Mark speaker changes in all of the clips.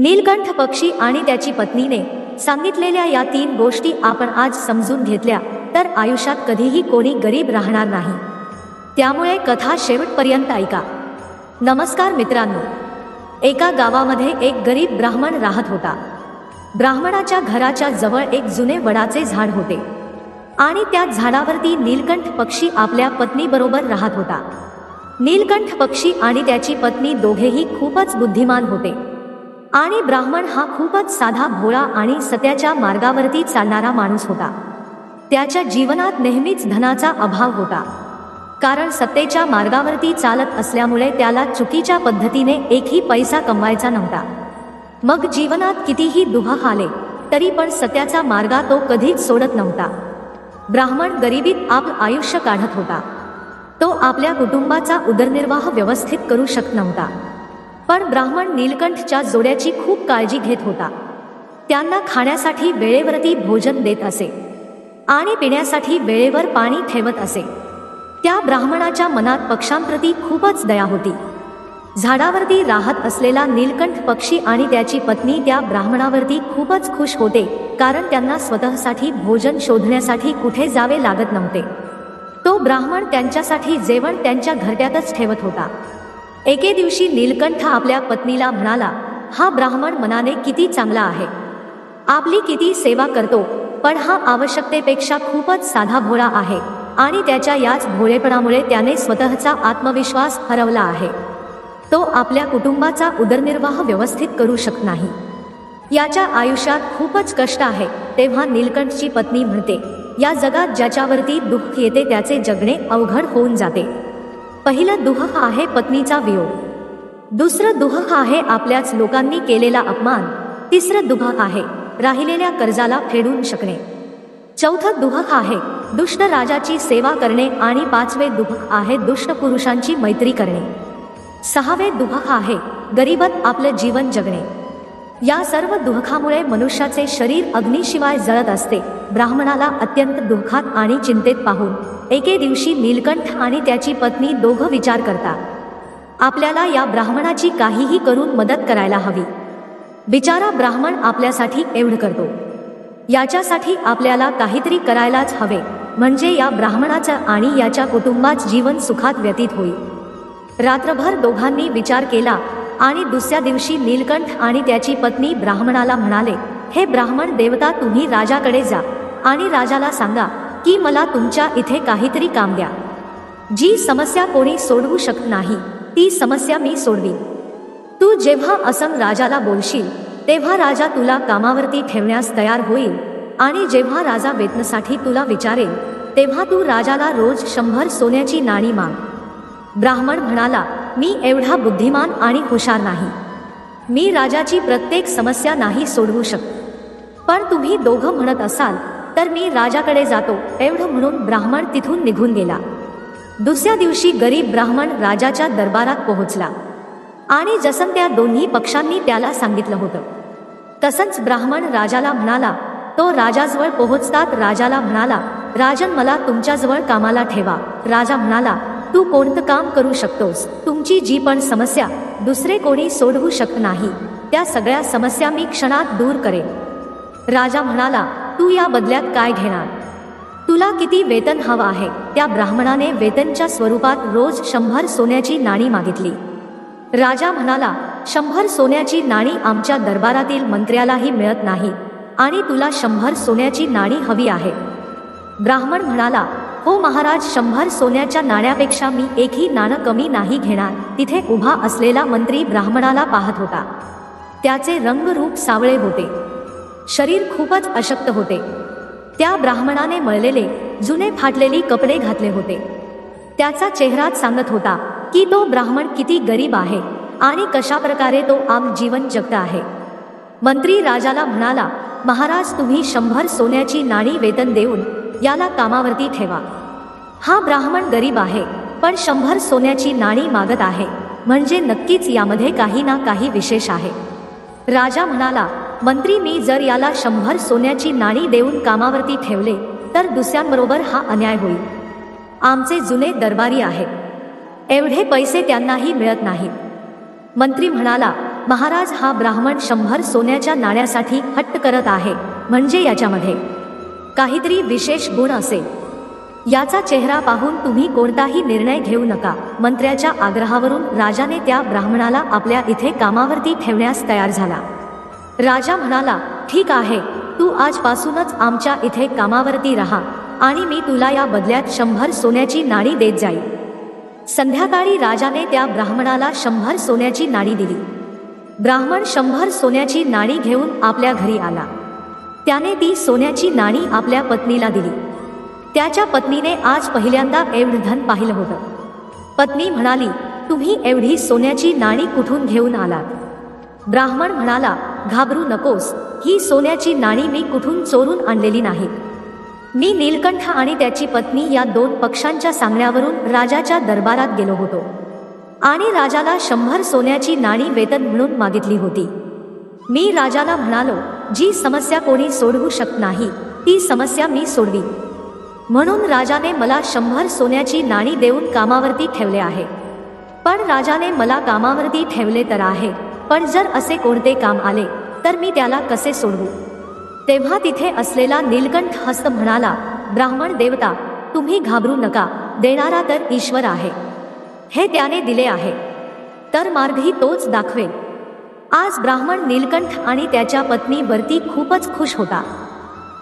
Speaker 1: नीलकंठ पक्षी आणि त्याची पत्नीने सांगितलेल्या या तीन गोष्टी आपण आज समजून घेतल्या तर आयुष्यात कधीही कोणी गरीब राहणार नाही. त्यामुळे कथा शेवटपर्यंत ऐका. नमस्कार मित्रांनो. एका गावामध्ये एक गरीब ब्राह्मण राहत होता. ब्राह्मणाच्या घराच्या जवळ एक जुने वडाचे झाड होते. आणि त्या झाडावरती नीलकंठ पक्षी आपल्या पत्नीबरोबर राहत होता. नीलकंठ पक्षी आणि त्याची पत्नी दोघेही खूपच बुद्धिमान होते. आणि ब्राह्मण हा खूपच साधा भोळा आणि सत्याच्या मार्गावरती चालणारा माणूस होता. त्याच्या जीवनात नेहमीच धनाचा अभाव होता. कारण सत्तेच्या मार्गावरती चालत असल्यामुळे त्याला चुकीच्या पद्धतीने एकही पैसा कमवायचा नव्हता. मग जीवनात कितीही दुःख आले तरी पण सत्याचा मार्गा तो कधीच सोडत नव्हता. ब्राह्मण गरिबीत आपलं आयुष्य काढत होता. तो आपल्या कुटुंबाचा उदरनिर्वाह व्यवस्थित करू शकत नव्हता. पण ब्राह्मण नीलकंठच्या जोड्याची खूप काळजी घेत होता. त्यांना खाण्यासाठी वेळेवरती भोजन देत असे आणि पिण्यासाठी वेळेवर पाणी ठेवत असे. त्या ब्राह्मणाच्या मनात पक्ष्यांप्रती खूपच दया होती. झाडावरती राहत असलेला नीलकंठ पक्षी आणि त्याची पत्नी त्या ब्राह्मणावरती खूपच खुश होते कारण त्यांना स्वतःसाठी भोजन शोधण्यासाठी कुठे जावे लागत नव्हते. तो ब्राह्मण त्यांच्यासाठी जेवण त्यांच्या घरट्यातच ठेवत होता. एके दिवशी नीलकंठ आपल्या पत्नीला म्हणाला हा ब्राह्मण मनाने किती चांगला आहे. आपली किती सेवा करतो पण हा आवश्यकतेपेक्षा खूपच साधा भोळा आहे आणि त्याच्या याच भोळेपणामुळे त्याने स्वतःचा आत्मविश्वास हरवला आहे. तो आपल्या कुटुंबाचा उदरनिर्वाह व्यवस्थित करू शकत नाही. याच्या आयुष्यात खूपच कष्ट आहे तेव्हा नीलकंठची पत्नी म्हणते. या जगात ज्याच्यावरती दुःख येते त्याचे जगणे अवघड होऊन जाते. पहिलं दुहक आहे पत्नीचा वियोग. दुसरं दुहक आहे आपल्याच लोकांनी केलेला अपमान. तिसरं दुःख आहे राहिलेल्या कर्जाला फेडून शकणे. चौथं दुहक आहे दुष्ट राजाची सेवा करणे आणि पाचवे दुःख आहे दुष्ट पुरुषांची मैत्री करणे. सहावे दुहक आहे गरीबत आपलं जीवन जगणे. या सर्व दुःखामुळे मनुष्याचे शरीर अग्निशिवाय जळत असते. ब्राह्मणाला अत्यंत दुःखात आणि चिंतेत पाहून. एके दिवशी नीलकंठ आणि त्याची पत्नी दोघं विचार करतात आपल्याला या ब्राह्मणाची काहीही करून मदत करायला हवी. बिचारा ब्राह्मण आपल्यासाठी एवढं करतो. याच्यासाठी आपल्याला काहीतरी करायलाच हवे म्हणजे या ब्राह्मणाचं आणि याच्या कुटुंबात जीवन सुखात व्यतीत होईल. रात्रभर दोघांनी विचार केला आणि दुसऱ्या दिवशी नीलकंठ आणि त्याची पत्नी ब्राह्मणाला म्हणाले हे ब्राह्मण देवता तुम्ही राजाकडे जा आणि राजाला सांगा की मला तुमच्या इथे काहीतरी काम द्या. जी समस्या कोणी सोडवू शकत नाही ती समस्या मी सोडवीन. तू जेव्हा असम राजाला बोलशील तेव्हा राजा तुला कामावरती ठेवण्यास तयार होईल आणि जेव्हा राजा वेतनासाठी तुला विचारेल तेव्हा तू राजाला रोज शंभर सोन्याची नाणी माग. ब्राह्मण म्हणाला मी एवढा बुद्धिमान आणि हुशार नाही. मी राजाची प्रत्येक समस्या नाही सोडवू शकत. पण तुम्ही दोघं म्हणत असाल तर मी राजाकडे जातो एवढं म्हणून ब्राह्मण तिथून निघून गेला. दुसऱ्या दिवशी गरीब ब्राह्मण राजाच्या दरबारात पोहोचला. आणि जसं त्या दोन्ही पक्षांनी त्याला सांगितलं होतं तसंच ब्राह्मण राजाला म्हणाला तो राजाजवळ पोहोचतात राजाला म्हणाला राजन मला तुमच्याजवळ कामाला ठेवा. राजा म्हणाला तू कोणतं काम करू शकतोस? तुमची जी पण समस्या दुसरे कोणी सोडवू शकत नाही. त्या सगळ्या समस्या मी क्षणात दूर करेन. राजा म्हणाला तू या बदल्यात काय घेणार? तुला किती वेतन हवं आहे? त्या ब्राह्मणाने वेतनच्या स्वरूपात रोज शंभर सोन्याची नाणी मागितली. राजा म्हणाला शंभर सोन्याची नाणी आमच्या दरबारातील मंत्र्यालाही मिळत नाही आणि तुला शंभर सोन्याची नाणी हवी आहे. ब्राह्मण म्हणाला हो महाराज शंभर सोन्याच्या नाण्यापेक्षा मी एकही नाणं कमी नाही घेणार. तिथे उभा असलेला मंत्री ब्राह्मणाला पाहत होता. त्याचे रंगरूप सावळे होते. शरीर खूपच अशक्त होते. त्या ब्राह्मणाने मळलेले जुने फाटलेली कपडे घातले होते. त्याचा चेहराच सांगत होता की तो ब्राह्मण किती गरीब आहे आणि कशाप्रकारे तो आम जीवन जगत आहे. मंत्री राजाला म्हणाला महाराज तुम्ही शंभर सोन्याची नाणी वेतन देऊन याला कामावरती ठेवा. हा ब्राह्मण गरीब आहे पण शंभर सोन्याची नाणी मागत आहे. म्हणजे नक्कीच यामध्ये काही ना काही विशेष आहे. राजा म्हणाला मंत्री मी जर याला शंभर सोन्याची नाणी देऊन कामावरती ठेवले तर दुसऱ्यांबरोबर हा अन्याय होईल. आमचे जुने दरबारी आहेत. एवढे पैसे त्यांनाही मिळत नाहीत. मंत्री म्हणाला महाराज हा ब्राह्मण शंभर सोन्याच्या नाण्यासाठी हट्ट करत आहे म्हणजे याच्यामध्ये काहीतरी विशेष गुण असेल. याचा चेहरा पाहून तुम्ही कोणताही निर्णय घेऊ नका मंत्र्याच्या आग्रहावरून राजाने त्या ब्राह्मणाला आपल्या इथे कामावरती ठेवण्यास तयार झाला. राजा म्हणाला ठीक आहे तू आजपासूनच आमच्या इथे कामावरती राहा आणि मी तुला या बदल्यात शंभर सोन्याची नाणी देत जाईल संध्याकाळी राजाने त्या ब्राह्मणाला शंभर सोन्याची नाणी दिली. ब्राह्मण शंभर सोन्याची नाणी घेऊन आपल्या घरी आला. त्याने ती सोन्याची नाणी आपल्या पत्नीला दिली. त्याच्या पत्नीने आज पहिल्यांदा एवढं धन पाहिलं होतं. पत्नी म्हणाली तुम्ही एवढी सोन्याची नाणी कुठून घेऊन आलात? ब्राह्मण म्हणाला घाबरू नकोस. ही सोन्याची नाणी मी कुठून चोरून आणलेली नाहीत. मी नीलकंठ आणि त्याची पत्नी या दोन पक्षांच्या सांगण्यावरून राजाच्या दरबारात गेलो होतो. आणि राजाला शंभर सोन्याची नाणी वेतन म्हणून मागितली होती. मी राजाला म्हणालो जी समस्या कोणी सोडवू शकत नाही ती समस्या मी सोडवी. म्हणून राजाने मला शंभर सोन्याची नाणी देऊन कामावरती ठेवले आहे. पण राजाने मला कामावरती ठेवले तर आहे. पण जर असे कोणते काम आले तर मी त्याला कसे सोडवू? तेव्हा तिथे असलेला नीलकंठ हस्त म्हणाला ब्राह्मण देवता तुम्ही घाबरू नका देणारा तर ईश्वर आहे. हे त्याने दिले आहे. तर मार्गही तोच दाखवेल. आज ब्राह्मण नीलकंठ आणि त्याच्या पत्नीवरती खूपच खुश होता.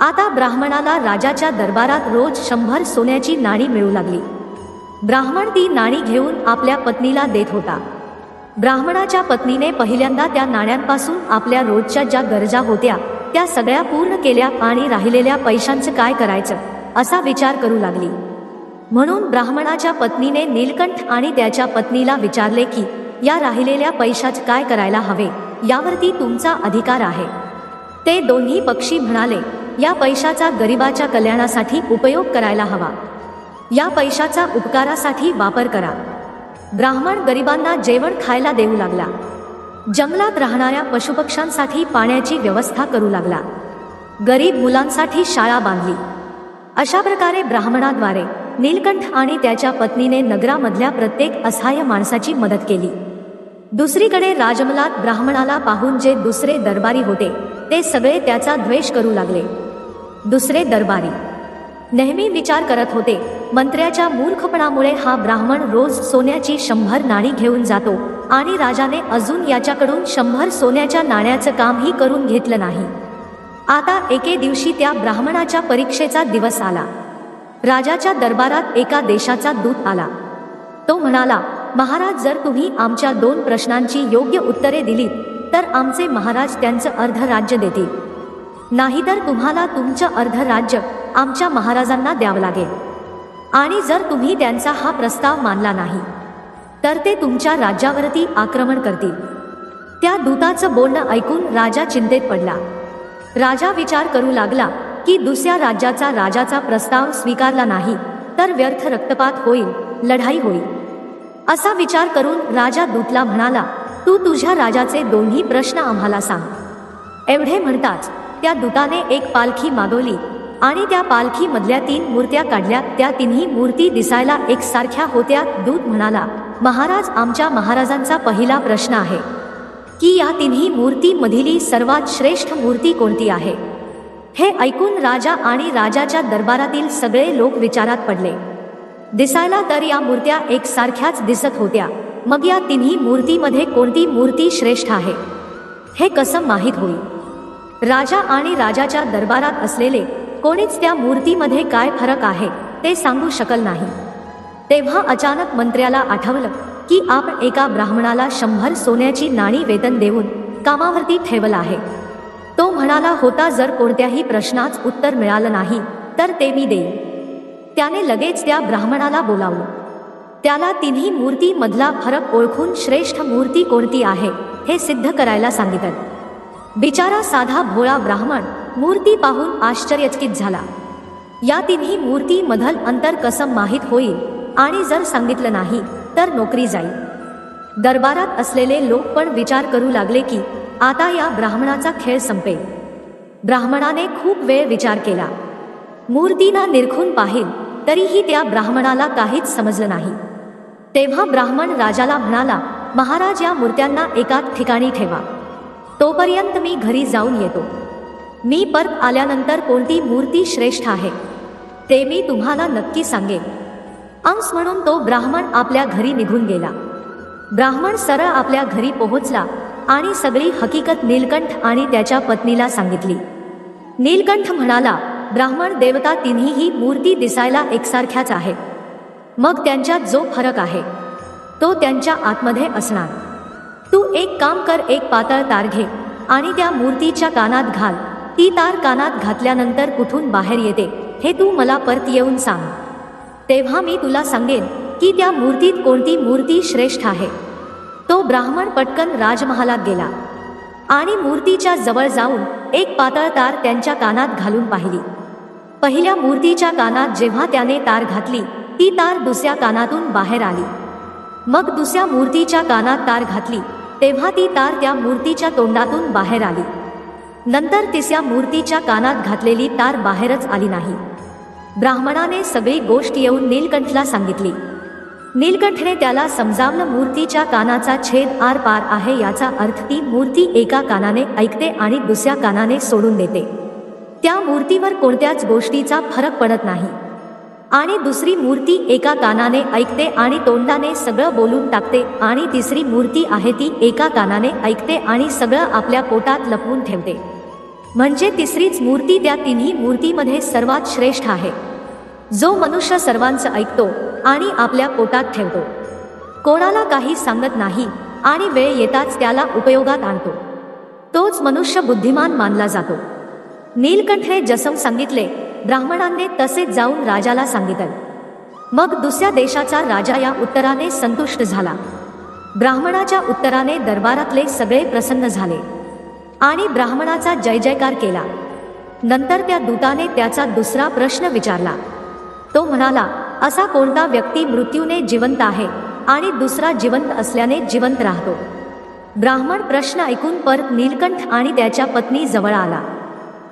Speaker 1: आता ब्राह्मणाला राजाच्या दरबारात रोज शंभर सोन्याची नाणी मिळू लागली. ब्राह्मण ती नाणी घेऊन आपल्या पत्नीला देत होता. ब्राह्मणाच्या पत्नीने पहिल्यांदा त्या नाण्यांपासून आपल्या रोजच्या ज्या गरजा होत्या त्या सगळ्या पूर्ण केल्या आणि राहिलेल्या पैशांचं काय करायचं असा विचार करू लागली. म्हणून ब्राह्मणाच्या पत्नीने नीलकंठ आणि त्याच्या पत्नीला विचारले की या राहिलेल्या पैशाच काय करायला हवे? यावरती तुमचा अधिकार आहे. ते दोन्ही पक्षी म्हणाले या पैशाचा गरिबाच्या कल्याणासाठी उपयोग करायला हवा. या पैशाचा उपकारासाठी वापर करा. ब्राह्मण गरिबांना जेवण खायला देऊ लागला. जंगलात राहणाऱ्या पशुपक्ष्यांसाठी पाण्याची व्यवस्था करू लागला. गरीब मुलांसाठी शाळा बांधली. अशा प्रकारे ब्राह्मणाद्वारे नीलकंठ आणि त्याच्या पत्नीने नगरामधल्या प्रत्येक असहाय्य माणसाची मदत केली. दुसरीकडे राजमलात ब्राह्मणाला पाहून जे दुसरे दरबारी होते ते सगळे त्याचा द्वेष करू लागले. दुसरे दरबारी नेहमी विचार करत होते. मंत्र्याच्या मूर्खपणामुळे हा ब्राह्मण रोज सोन्याची शंभर नाणी घेऊन जातो आणि राजाने अजून याच्याकडून शंभर सोन्याच्या नाण्याचं कामही करून घेतलं नाही. आता एके दिवशी त्या ब्राह्मणाच्या परीक्षेचा दिवस आला. राजाच्या दरबारात एका देशाचा दूत आला. तो म्हणाला महाराज जर तुम्ही आमच्या दोन प्रश्नांची योग्य उत्तरे दिलीत तर आमचे महाराज त्यांचं अर्ध राज्य देतील. नाहीतर तुम्हाला तुमचं अर्ध राज्य आमच्या महाराजांना द्यावं लागेल. आणि जर तुम्ही त्यांचा हा प्रस्ताव मानला नाही तर ते तुमच्या राज्यावरती आक्रमण करतील. त्या दूताचं बोलणं ऐकून राजा चिंतेत पडला. राजा विचार करू लागला की दुसऱ्या राज्याचा राजाचा प्रस्ताव स्वीकारला नाही तर व्यर्थ रक्तपात होईल लढाई होईल. असा विचार करून राजा दूतला म्हणाला तू तुझ्या राजाचे दोन्ही प्रश्न आम्हाला सांग. एवढे म्हणताच त्या दूताने एक पालखी मागवली आणि त्या पालखी मधल्या तीन मूर्त्या काढल्या. त्या तिन्ही मूर्ती दिसायला एकसारख्या होत्या. दूत म्हणाला महाराज आमच्या महाराजांचा पहिला प्रश्न आहे की या तिन्ही मूर्तीमधील सर्वात श्रेष्ठ मूर्ती कोणती आहे? हे ऐकून राजा आणि राजाच्या दरबारातील सगळे लोक विचारात पडले. दिसायला तर या मूर्त्या एकसारख्याच दिसत होत्या. मग या तिन्ही मूर्तीमध्ये कोणती मूर्ती श्रेष्ठ आहे? हे कसं माहीत होईल? राजा आणि राजाच्या दरबारात असलेले कोणीच त्या मूर्तीमध्ये काय फरक आहे ते सांगू शकल नाही. तेव्हा अचानक मंत्र्याला आठवलं की आपण एका ब्राह्मणाला शंभर सोन्याची नाणी वेतन देऊन कामावरती ठेवलं आहे. तो म्हणाला होता जर कोणत्याही प्रश्नाच उत्तर मिळालं नाही तर ते मी देईन. त्याने लगेच त्या ब्राह्मणाला बोलावलं. त्याला तिन्ही मूर्तीमधला फरक ओळखून श्रेष्ठ मूर्ती कोणती आहे हे सिद्ध करायला सांगितलं. बिचारा साधा भोळा ब्राह्मण मूर्ती पाहून आश्चर्यचकित झाला. या तिन्ही मूर्तीमधल अंतर कसं माहीत होईल आणि जर सांगितलं नाही तर नोकरी जाईल. दरबारात असलेले लोक पण विचार करू लागले की आता या ब्राह्मणाचा खेळ संपेल. ब्राह्मणाने खूप वेळ विचार केला. मूर्तीना निरखून पाहिल तरीही त्या ब्राह्मणाला काहीच समजलं नाही. तेव्हा ब्राह्मण राजाला म्हणाला महाराज या मूर्त्यांना एकाच ठिकाणी ठेवा. तोपर्यंत मी घरी जाऊन येतो. मी परत आल्यानंतर कोणती मूर्ती श्रेष्ठ आहे ते मी तुम्हाला नक्की सांगेन. अंश म्हणून तो ब्राह्मण आपल्या घरी निघून गेला. ब्राह्मण सरळ आपल्या घरी पोहोचला आणि सगळी हकीकत नीलकंठ आणि त्याच्या पत्नीला सांगितली. नीलकंठ म्हणाला ब्राह्मण देवता तिन्हीही मूर्ती दिसायला एकसारख्याच आहेत. मग त्यांच्यात जो फरक आहे तो त्यांच्या आतमध्ये असणार. तू एक काम कर एक पातळ तार घे आणि त्या मूर्तीच्या कानात घाल. ती तार कानात घातल्यानंतर कुठून बाहेर येते हे तू मला परत येऊन सांग. तेव्हा मी तुला सांगेन की त्या मूर्तीत कोणती मूर्ती श्रेष्ठ आहे. तो ब्राह्मण पटकन राजमहालात गेला आणि मूर्तीच्या जवळ जाऊन एक पातळ तार त्यांच्या कानात घालून पाहिली. पहिल्या मूर्तीच्या कानात जेव्हा त्याने तार घातली ती तार दुसऱ्या कानातून बाहेर आली. मग दुसऱ्या मूर्तीच्या कानात तार घातली तेव्हा ती तार त्या मूर्तीच्या तोंडातून बाहेर आली. नंतर तिसऱ्या मूर्तीच्या कानात घातलेली तार बाहेरच आली नाही. ब्राह्मणाने सगळी गोष्ट येऊन नीलकंठला सांगितली. नीलकंठने त्याला समजावलं मूर्तीच्या कानाचा छेद आर पार आहे याचा अर्थ ती मूर्ती एका कानाने ऐकते आणि दुसऱ्या कानाने सोडून देते. त्या मूर्तीवर कोणत्याच गोष्टीचा फरक पडत नाही. आणि दुसरी मूर्ती एका कानाने ऐकते आणि तोंडाने सगळं बोलून टाकते. आणि तिसरी मूर्ती आहे ती एका कानाने ऐकते आणि सगळं आपल्या पोटात लपवून ठेवते. म्हणजे तिसरीच मूर्ती त्या तिन्ही मूर्तीमध्ये सर्वात श्रेष्ठ आहे. जो मनुष्य सर्वांचं ऐकतो आणि आपल्या पोटात ठेवतो. कोणाला काही सांगत नाही आणि वेळ येताच त्याला उपयोगात आणतो. तोच मनुष्य बुद्धिमान मानला जातो. नीलकंठने जसम सांगितले ब्राह्मणांनी तसेच जाऊन राजाला सांगितलं. मग दुसऱ्या देशाचा राजा या उत्तराने संतुष्ट झाला. ब्राह्मणाच्या उत्तराने दरबारातले सगळे प्रसन्न झाले. आणि ब्राह्मणाचा जय जयकार केला. नंतर त्या दूताने त्याचा दुसरा प्रश्न विचारला. तो म्हणाला असा कोणता व्यक्ती मृत्यूने जिवंत आहे आणि दुसरा जिवंत असल्याने जिवंत राहतो? ब्राह्मण प्रश्न ऐकून परत नीलकंठ आणि त्याच्या पत्नी जवळ आला.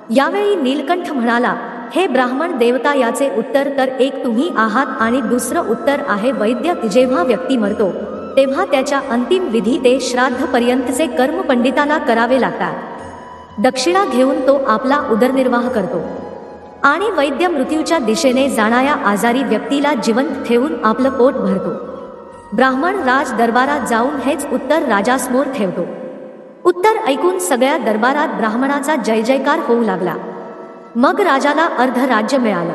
Speaker 1: यावेळी नीलकंठ म्हणाला हे ब्राह्मण देवता याचे उत्तर तर एक तुम्ही आहात आणि दुसरं उत्तर आहे वैद्य जेव्हा व्यक्ती मरतो तेव्हा त्याच्या अंतिम विधी ते श्राद्धपर्यंतचे कर्म पंडिताला करावे लागतात. दक्षिणा घेऊन तो आपला उदरनिर्वाह करतो. आणि वैद्य मृत्यूच्या दिशेने जाणाऱ्या आजारी व्यक्तीला जिवंत ठेवून आपलं पोट भरतो. ब्राह्मण राज दरबारात जाऊन हेच उत्तर राजासमोर ठेवतो. उत्तर ऐकून सगळ्या दरबारात ब्राह्मणाचा जय जयकार होऊ लागला. मग राजाला अर्ध राज्य मिळालं.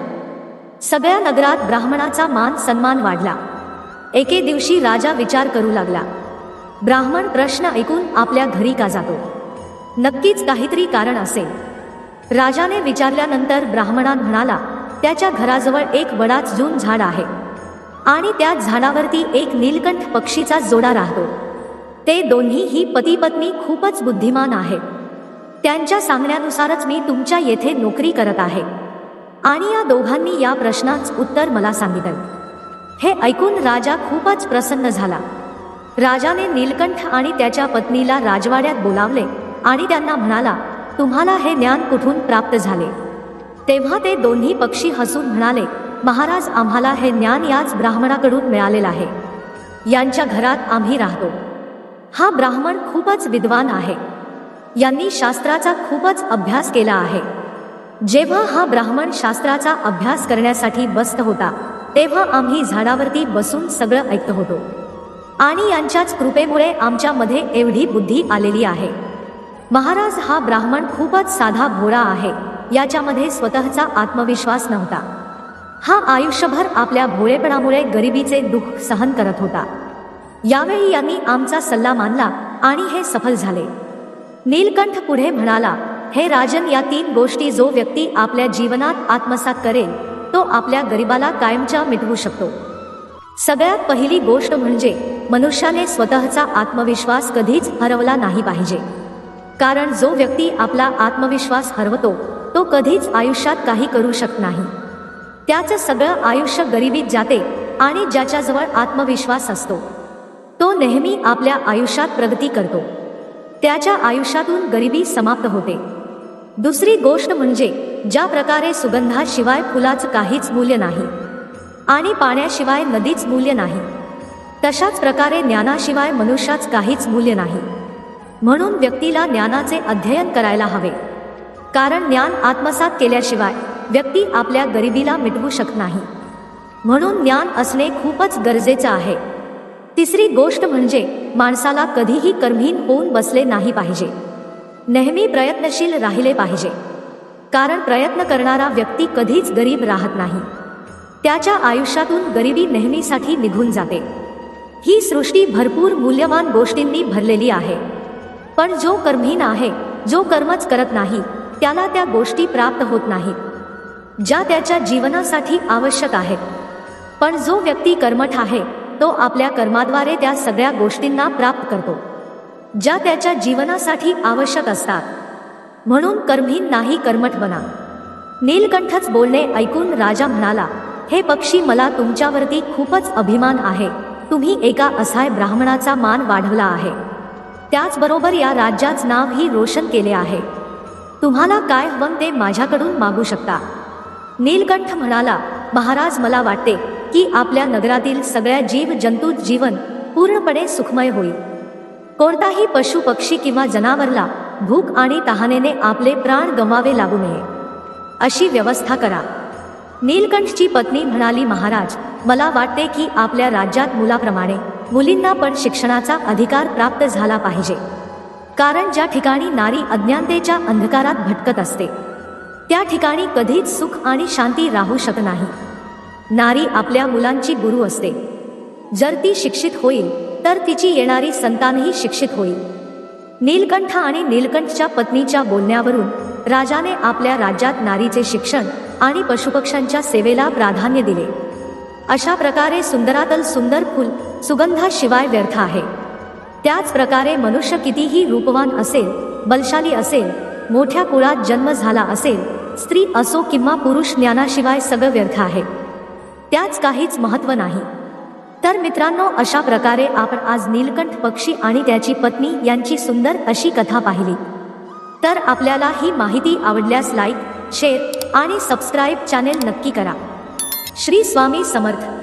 Speaker 1: सगळ्या नगरात ब्राह्मणाचा मान सन्मान वाढला. एके दिवशी राजा विचार करू लागला. ब्राह्मण प्रश्न ऐकून आपल्या घरी का जातो? नक्कीच काहीतरी कारण असेल. राजाने विचारल्यानंतर ब्राह्मणा म्हणाला त्याच्या घराजवळ एक वडाच जून झाड आहे. आणि त्या झाडावरती एक नीलकंठ पक्षीचा जोडा राहतो. ते दोन्ही ही पती पत्नी खूपच बुद्धिमान आहेत. त्यांच्या सांगण्यानुसारच मी तुमच्या येथे नोकरी करत आहे. आणि या दोघांनी या प्रश्नाच उत्तर मला सांगितलं. हे ऐकून राजा खूपच प्रसन्न झाला. राजाने नीलकंठ आणि त्याच्या पत्नीला राजवाड्यात बोलावले आणि त्यांना म्हणाला तुम्हाला हे ज्ञान कुठून प्राप्त झाले? तेव्हा ते दोन्ही पक्षी हसून म्हणाले महाराज आम्हाला हे ज्ञान याच ब्राह्मणाकडून मिळालेलं आहे. यांच्या घरात आम्ही राहतो. हा ब्राह्मण खूपच विद्वान आहे. यांनी शास्त्राचा खूपच अभ्यास केला आहे. जेव्हा हा ब्राह्मण शास्त्राचा अभ्यास करण्यासाठी बसत होता तेव्हा आम्ही झाडावरती बसून सगळं ऐकत होतो. आणि यांच्याच कृपेमुळे आमच्यामध्ये एवढी बुद्धी आलेली आहे. महाराज हा ब्राह्मण खूपच साधा भोळा आहे याच्यामध्ये स्वतःचा आत्मविश्वास नव्हता. हा आयुष्यभर आपल्या भोळेपणामुळे गरिबीचे दुःख सहन करत होता. यावेळी यांनी आमचा सल्ला मानला आणि हे सफल झाले. नीलकंठ पुढे म्हणाला हे राजन या तीन गोष्टी जो व्यक्ती आपल्या जीवनात आत्मसात करेल तो आपल्या गरिबाला कायमच्या मिटवू शकतो. सगळ्यात पहिली गोष्ट म्हणजे मनुष्याने स्वतःचा आत्मविश्वास कधीच हरवला नाही पाहिजे. कारण जो व्यक्ती आपला आत्मविश्वास हरवतो तो कधीच आयुष्यात काही करू शकत नाही. त्याचं सगळं आयुष्य गरिबीत जाते आणि ज्याच्याजवळ आत्मविश्वास असतो तो नेहमी आपल्या आयुष्यात प्रगती करतो. त्याच्या आयुष्यातून गरिबी समाप्त होते. दुसरी गोष्ट म्हणजे ज्या प्रकारे सुगंधाशिवाय फुलाचं काहीच मूल्य नाही आणि पाण्याशिवाय नदीच मूल्य नाही तशाच प्रकारे ज्ञानाशिवाय मनुष्याच काहीच मूल्य नाही. म्हणून व्यक्तीला ज्ञानाचे अध्ययन करायला हवे. कारण ज्ञान आत्मसात केल्याशिवाय व्यक्ती आपल्या गरिबीला मिटवू शकत नाही. म्हणून ज्ञान असणे खूपच गरजेचं आहे. तिसरी गोष्ट म्हणजे माणसाला कधीही कर्महीन होऊन बसले नाही पाहिजे. नेहमी प्रयत्नशील राहिले पाहिजे. कारण प्रयत्न करणारा व्यक्ती कधीच गरीब राहत नाही. त्याच्या आयुष्यातून गरिबी नेहमीसाठी निघून जाते. ही सृष्टी भरपूर मूल्यवान गोष्टींनी भरलेली आहे. पण जो कर्महीन आहे जो कर्मच करत नाही त्याला त्या गोष्टी प्राप्त होत नाहीत. ज्या त्याच्या जीवनासाठी आवश्यक आहेत. पण जो व्यक्ती कर्मठ आहे तो आपल्या कर्माद्वारे त्या सगळ्या गोष्टींना प्राप्त करतो ज्या त्याच्या जीवनासाठी आवश्यक असतात. म्हणून कर्महीन नाही कर्मठ बना. नीलकंठच बोलणे ऐकून राजा म्हणाला हे पक्षी मला तुमच्यावरती खूपच अभिमान आहे. तुम्ही एका असाय ब्राह्मणाचा मान वाढवला आहे. त्याचबरोबर या राज्याच नावही रोशन केले आहे. तुम्हाला काय हवं ते माझ्याकडून मागू शकता. नीलकंठ म्हणाला महाराज मला वाटते की आपल्या नगरातील सगळ्या जीव जंतू जीवन पूर्णपणे सुखमय होईल. कोणताही पशु पक्षी किंवा जनावरला भूक आणि तहानेने आपले प्राण गमावे लागू नये. अशी व्यवस्था करा. नीलकंठची पत्नी म्हणाली महाराज मला वाटते की आपल्या राज्यात मुलाप्रमाणे मुलींना पण शिक्षणाचा अधिकार प्राप्त झाला पाहिजे. कारण ज्या ठिकाणी नारी अज्ञानतेच्या अंधकारात भटकत असते त्या ठिकाणी कधीच सुख आणि शांती राहू शकत नाही. नारी आपल्या मुलांची गुरु असते. जर ती शिक्षित होईल तर तिची येणारी संतानही शिक्षित होईल. नीलकंठ आणि नीलकंठच्या पत्नीच्या बोलण्यावरून राजाने आपल्या राज्यात नारीचे शिक्षण आणि पशुपक्ष्यांच्या सेवेला प्राधान्य दिले. अशा प्रकारे सुंदरातल सुंदर फुल सुगंधाशिवाय व्यर्थ आहे. त्याच प्रकारे मनुष्य कितीही रूपवान असेल बलशाली असेल मोठ्या कुळात जन्म झाला असेल स्त्री असो किंवा पुरुष ज्ञानाशिवाय सगळं व्यर्थ आहे. त्याच काहीच महत्त्व नाही. तर मित्रांनो अशा प्रकारे आपण आज नीलकंठ पक्षी आणि त्याची पत्नी यांची सुंदर अशी कथा पाहिली. तर आपल्याला ही माहिती आवडल्यास लाईक शेअर आणि सबस्क्राईब चॅनेल नक्की करा. श्री स्वामी समर्थ.